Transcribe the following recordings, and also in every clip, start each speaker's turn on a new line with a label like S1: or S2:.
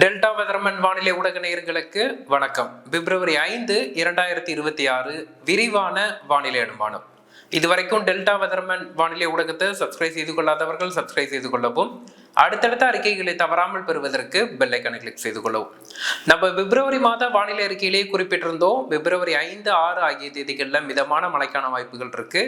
S1: Delta weatherman வானிலை ஊடக நேயர்களுக்கு வணக்கம். பிப்ரவரி ஐந்து இரண்டாயிரத்தி இருபத்தி ஆறு விரிவான வானிலை அனுமானம். இதுவரைக்கும் டெல்டா வெதர்மன் வானிலை ஊடகத்தை சப்ஸ்கிரைப் செய்து கொள்ளாதவர்கள் சப்ஸ்கிரைப் செய்து கொள்ளவும் அடுத்தடுத்த அறிக்கைகளை தவறாமல் பெறுவதற்கு பெல்லைக்கனை கிளிக் செய்து கொள்ளவும். நம்ம பிப்ரவரி மாத வானிலை அறிக்கையிலேயே குறிப்பிட்டிருந்தோம். பிப்ரவரி ஐந்து ஆறு ஆகிய தேதிகளில் மிதமான மழைக்கான வாய்ப்புகள் இருக்கு.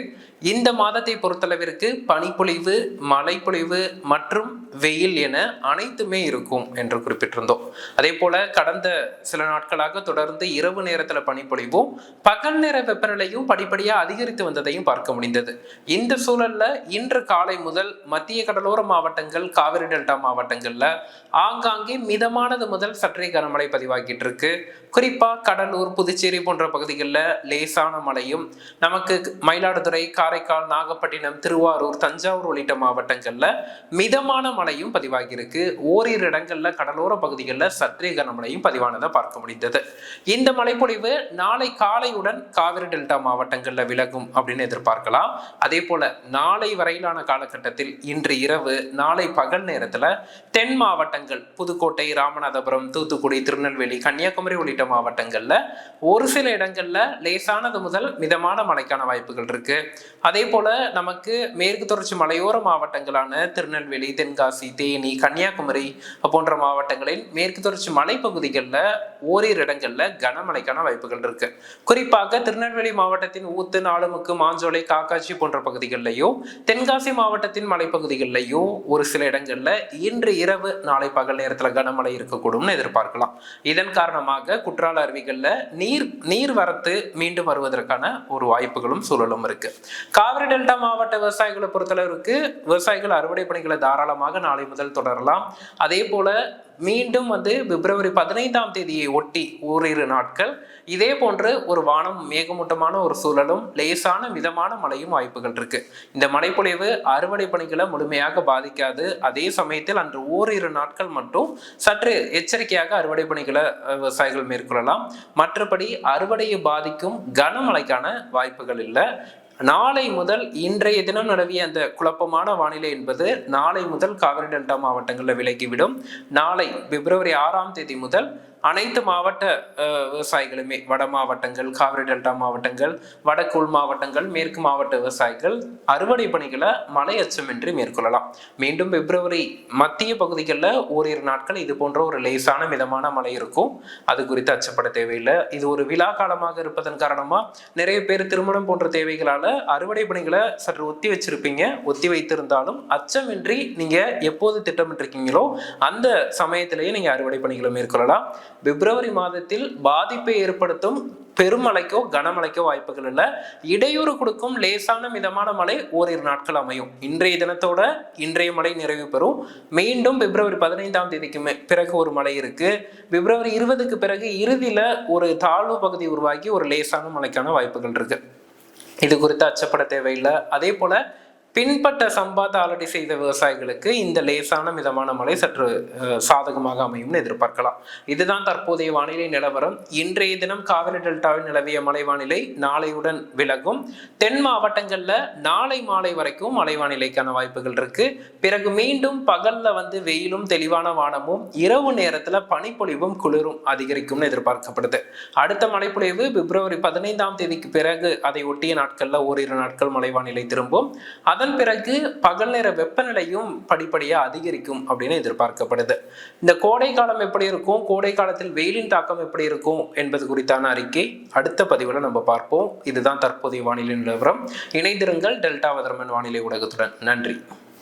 S1: இந்த மாதத்தை பொறுத்தளவிற்கு பனிப்பொழிவு மழைப்பொழிவு மற்றும் வெயில் என அனைத்துமே இருக்கும் என்று குறிப்பிட்டிருந்தோம். அதே போல கடந்த சில நாட்களாக தொடர்ந்து இரவு நேரத்தில் பனிப்பொழிவும் பகல் நேர வெப்பநிலையும் படிப்படியாக அதிகரித்து வந்ததையும் பார்க்க முடிந்தது. இந்த சூழல்ல இன்று காலை முதல் மத்திய கடலோர மாவட்டங்கள் காவிரி டெல்டா மாவட்டங்களில் ஆங்காங்கே மிதமானது முதல் சற்றே கனமழை பதிவாகிட்டு இருக்கு குறிப்பா கடலூர் புதுச்சேரி போன்ற பகுதிகளில் லேசான மழையும் நமக்கு மயிலாடுதுறை காரைக்கால் நாகப்பட்டினம் திருவாரூர் தஞ்சாவூர் உள்ளிட்ட மாவட்டங்கள்ல மிதமான மழையும் பதிவாகியிருக்கு ஓரிரு இடங்கள்ல கடலோர பகுதிகளில் சற்றே கனமழையும் பதிவானதை பார்க்க முடிந்தது. இந்த மழைப்பொழிவு நாளை காலையுடன் காவிரி டெல்டா மாவட்டங்களில் விலகும் அப்படின்னு எதிர்பார்க்கலாம். அதே போல நாளை வரையிலான காலகட்டத்தில் இன்று இரவு நாளை பகல் நேரத்தில் தென் மாவட்டங்கள் புதுக்கோட்டை ராமநாதபுரம் தூத்துக்குடி திருநெல்வேலி கன்னியாகுமரி உள்ளிட்ட மாவட்டங்கள்ல ஒரு சில இடங்கள்ல லேசானது முதல் மிதமான மழைக்கான வாய்ப்புகள் இருக்கு. அதே போல நமக்கு மேற்கு தொடர்ச்சி மலையோர மாவட்டங்களான திருநெல்வேலி தென்காசி தேனி கன்னியாகுமரி போன்ற மாவட்டங்களில் மேற்கு தொடர்ச்சி மலைப்பகுதிகளில் ஓரிரு இடங்கள்ல கனமழைக்கான வாய்ப்புகள் இருக்கு. குறிப்பாக திருநெல்வேலி மாவட்டத்தின் ஊத்து நாலுமுக்கு மாஞ்சோலை காக்காட்சி போன்ற பகுதிகளிலையும் தென்காசி மாவட்டத்தின் மலைப்பகுதிகளிலையும் ஒரு சில இடங்கள் பகுதிகளில் இன்று இரவு நாளை பகல் நேரத்தில் கனமழை இருக்கக்கூடும்னு எதிர்பார்க்கலாம். இதன் காரணமாக குற்றால அருவிகளில் நீர் நீர் வரத்து மீண்டும் வருவதற்கான ஒரு வாய்ப்புகளும் சூழலும் இருக்கு. காவிரி டெல்டா மாவட்ட விவசாயிகளை பொறுத்தளவுக்கு விவசாயிகள் அறுவடை பணிகளை தாராளமாக நாளை முதல் தொடரலாம். அதே போல மீண்டும் வந்து பிப்ரவரி பதினைந்தாம் தேதியை ஒட்டி ஓரிரு நாட்கள். இதே போன்று ஒரு வானம் மேகமூட்டமான ஒரு சூழலும் லேசான மிதமான மழையும் வாய்ப்புகள் இருக்கு. இந்த மழைப்பொழிவு அறுவடை பணிகளை முழுமையாக பாதிக்காது. அதே அதே சமயத்தில் அன்று ஓரிரு நாட்கள் மட்டும் சற்று எச்சரிக்கையாக அறுவடை பணிகளை விவசாயிகள் மேற்கொள்ளலாம். மற்றபடி அறுவடையை பாதிக்கும் கனமழைக்கான வாய்ப்புகள் இல்லை. நாளை முதல் இன்றைய தினம் நிலவிய அந்த குழப்பமான வானிலை என்பது நாளை முதல் காவிரி டெல்டா மாவட்டங்களில் விலகிவிடும். நாளை பிப்ரவரி ஆறாம் தேதி முதல் அனைத்து மாவட்ட விவசாயிகளுமே வட மாவட்டங்கள் காவிரி டெல்டா மாவட்டங்கள் வடக்கு உள் மாவட்டங்கள் மேற்கு மாவட்ட விவசாயிகள் அறுவடை பணிகளை மழை அச்சமின்றி மேற்கொள்ளலாம். மீண்டும் பிப்ரவரி மத்திய பகுதிகளில் ஓரிரு நாட்கள் இது போன்ற ஒரு லேசான மிதமான மழை இருக்கும். அது குறித்து அச்சப்பட தேவையில்லை. இது ஒரு விழா காலமாக இருப்பதன் காரணமா நிறைய பேர் திருமணம் போன்ற தேவைகளால அறுவடை பணிகளை சற்று ஒத்தி வச்சிருப்பீங்க. ஒத்தி வைத்திருந்தாலும் அச்சமின்றி நீங்க எப்போது திட்டமிட்டிருக்கீங்களோ அந்த சமயத்திலேயே நீங்க அறுவடை பணிகளை மேற்கொள்ளலாம். பிப்ரவரி மாதத்தில் பாதிப்பை ஏற்படுத்தும் பெருமழைக்கோ கனமழைக்கோ வாய்ப்புகள் இல்லை. இடையூறு கொடுக்கும் லேசான மிதமான மழை ஓரிரு நாட்கள் அமையும். இன்றைய தினத்தோட இன்றைய மழை நிறைவு பெறும். மீண்டும் பிப்ரவரி பதினைந்தாம் தேதிக்கு பிறகு ஒரு மழை இருக்கு. பிப்ரவரி இருபதுக்கு பிறகு இறுதியில ஒரு தாழ்வு பகுதி உருவாக்கி ஒரு லேசான மழைக்கான வாய்ப்புகள் இருக்கு. இது குறித்து அச்சப்பட தேவையில்லை. அதே போல பின்பட்ட சம்பாத்தை ஆல்ரெடி செய்த விவசாயிகளுக்கு இந்த லேசான மிதமான மழை சற்று சாதகமாக அமையும்னு எதிர்பார்க்கலாம். இதுதான் தற்போதைய வானிலை நிலவரம். இன்றைய தினம் காவிரி டெல்டாவில் நிலவிய மழை வானிலை நாளையுடன் விலகும். தென் மாவட்டங்களில் நாளை மாலை வரைக்கும் மழை வானிலைக்கான வாய்ப்புகள் இருக்கு. பிறகு மீண்டும் பகல்ல வந்து வெயிலும் தெளிவான வானமும் இரவு நேரத்தில் பனிப்பொழிவும் குளிரும் அதிகரிக்கும்னு எதிர்பார்க்கப்படுது. அடுத்த மழைப்பொழிவு பிப்ரவரி பதினைந்தாம் தேதிக்கு பிறகு அதை ஒட்டிய நாட்களில் ஓரிரு நாட்கள் மழை வானிலை திரும்பும். அதன் பிறகு பகல் நேர வெப்பநிலையும் படிப்படியா அதிகரிக்கும் அப்படின்னு எதிர்பார்க்கப்படுது. இந்த கோடை காலம் எப்படி இருக்கும்? கோடை காலத்தில் வெயிலின் தாக்கம் எப்படி இருக்கும்? என்பது குறித்தான அறிக்கை அடுத்த பதிவில் நம்ம பார்ப்போம். இதுதான் தற்போதைய வானிலை நிலவரம். இணைந்திருங்கள் டெல்டா வதர்மன் வானிலை ஊடகத்துடன். நன்றி.